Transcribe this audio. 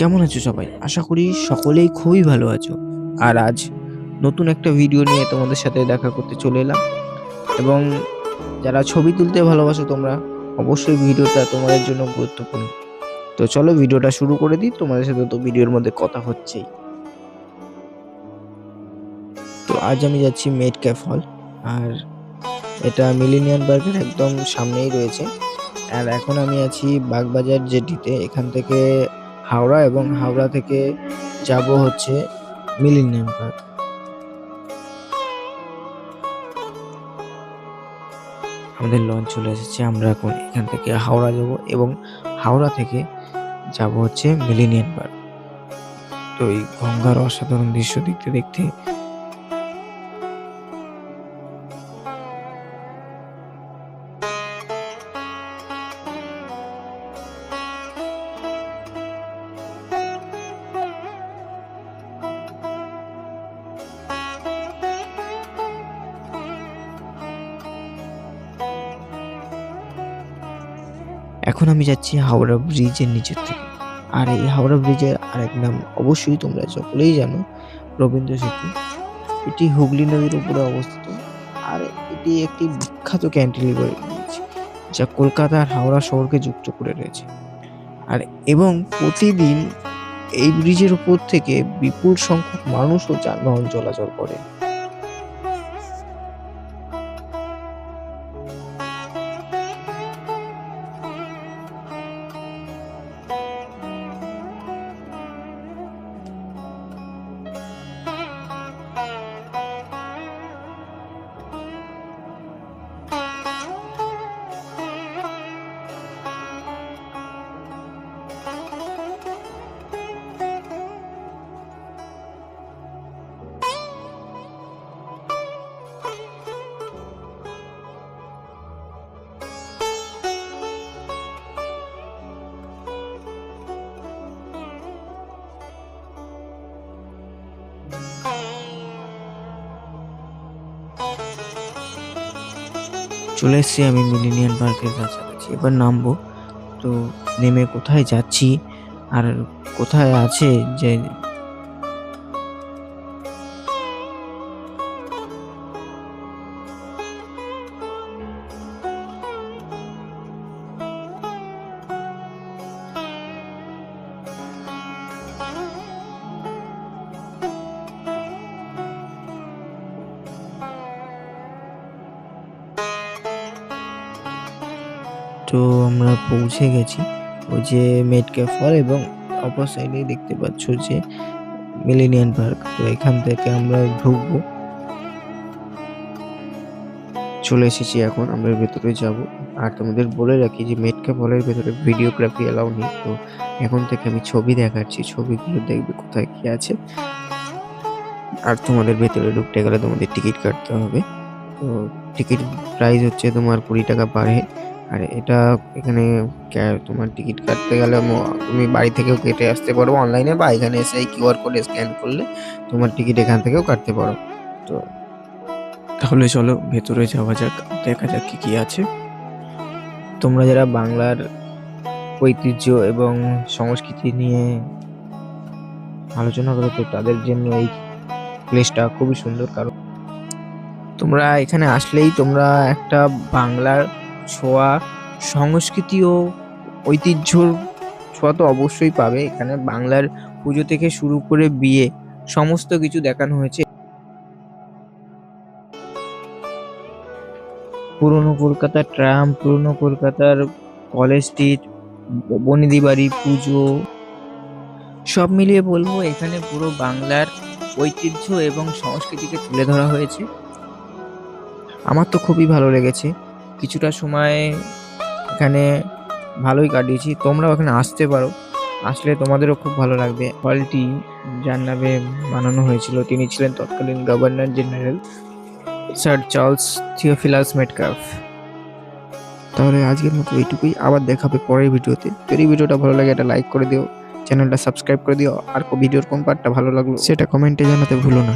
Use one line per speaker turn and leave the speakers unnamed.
কেমন আছো সবাই? আশা করি সকলেই খুবই ভালো আছো। আর আজ নতুন একটা ভিডিও নিয়ে তোমাদের সাথে দেখা করতে চলে এলাম। এবং যারা ছবি তুলতে ভালোবাসো তোমরা, অবশ্যই ভিডিওটা তোমাদের জন্য গুরুত্বপূর্ণ। তো চলো ভিডিওটা শুরু করে দিই, তোমাদের সাথে তো ভিডিওর মধ্যে কথা হচ্ছেই। তো আজ আমি যাচ্ছি মেড ক্যাফ হল আর এটা মিলিনিয়ান পার্কের একদম সামনেই রয়েছে। আর এখন আমি আছি বাগবাজার জেটিতে, এখান থেকে হাওড়া এবং হাওড়া থেকে যাব হচ্ছে মিলিনিয়াম পার্ক আমাদের লঞ্চ চলে এসেছে, আমরা এখন এখান থেকে হাওড়া যাব এবং হাওড়া থেকে যাব হচ্ছে মিলিনিয়াম পার্ক তো এই গঙ্গার অসাধারণ দৃশ্য দেখতে দেখতে এখন আমি যাচ্ছি হাওড়া ব্রিজের নিচের থেকে। আর এই হাওড়া ব্রিজের আরেক নাম অবশ্যই তোমরা সকলেই জানো, রবীন্দ্র সেতু। এটি হুগলি নদীর উপরে অবস্থিত। আর এটি একটি বিখ্যাত ক্যান্টিলিভার ব্রিজ যা কলকাতা আর হাওড়া শহরকে যুক্ত করে রয়েছে। আর এবং প্রতিদিন এই ব্রিজের উপর থেকে বিপুল সংখ্যক মানুষ ও যানবাহন চলাচল করে। চলে এসেছি আমি মিলিনিয়ান পার্কের কাছাকাছি। এবার নামবো। তো নেমে কোথায় যাচ্ছি আর কোথায় আছে যে তো আমরা পৌঁছে গেছি। ওই যে মেডকে ফল এবং অপর সাইডে দেখতে পাচ্ছ যে মিলেনিয়ান পার্ক তো এখান থেকে আমরা ঢুকবো। চলে এসেছি এখন, আমরা ভেতরে যাব। আর তোমাদের বলে রাখি যে মেটকা ফলের ভেতরে ভিডিওগ্রাফি এলাও নেই। তো এখন থেকে আমি ছবি দেখাচ্ছি। ছবিগুলো দেখবে কোথায় কি আছে। আর তোমাদের ভেতরে ঢুকতে গেলে তোমাদের টিকিট কাটতে হবে। তো টিকিট প্রাইস হচ্ছে তোমার কুড়ি টাকা পার হেড আর এটা এখানে তোমার টিকিট কাটতে গেলে তুমি বাড়ি থেকেও কেটে আসতে পারো অনলাইনে বা এখানে এসে এই কিউআর কোড স্ক্যান করলে তোমার টিকিট এখান থেকেও কাটতে পারো। তো তাহলে চলো ভেতরে যাওয়া যাক, দেখা যাক কি কি আছে। তোমরা যারা বাংলার ঐতিহ্য এবং সংস্কৃতি নিয়ে আলোচনা করো তাদের জন্য এই প্লেসটা খুবই সুন্দর, কারণ তোমরা এখানে আসলেই তোমরা একটা বাংলার ছোঁয়া, সংস্কৃতি ও ঐতিহ্যর ছোঁয়া তো অবশ্যই পাবে। এখানে বাংলার পুজো থেকে শুরু করে বিয়ে সমস্ত কিছু দেখানো হয়েছে। পুরনো কলকাতার ট্রাম, পুরনো কলকাতার কলেজ স্ট্রিট, বনিদি বাড়ি পুজো। সব মিলিয়ে বলব, এখানে পুরো বাংলার ঐতিহ্য এবং সংস্কৃতিকে তুলে ধরা হয়েছে। আমার তো খুবই ভালো লেগেছে। কিছুটা সময় এখানে ভালোই কাটিয়েছি। তোমরাও এখানে আসতে পারো। আসলে তোমাদেরও খুব ভালো লাগবে। হলটি যার নামে বানানো হয়েছিল, তিনি ছিলেন তৎকালীন governor general sir Charles Theophilus Metcalfe. তাহলে আজকের মতো এইটুকুই। আবার দেখাবে পরের ভিডিওতে। যদি ভিডিওটা ভালো লাগে এটা লাইক করে দিও, চ্যানেলটা সাবস্ক্রাইব করে দিও, আর ভিডিওর কোন পার্টটা ভালো লাগল সেটা কমেন্টে জানাতে ভুলো না।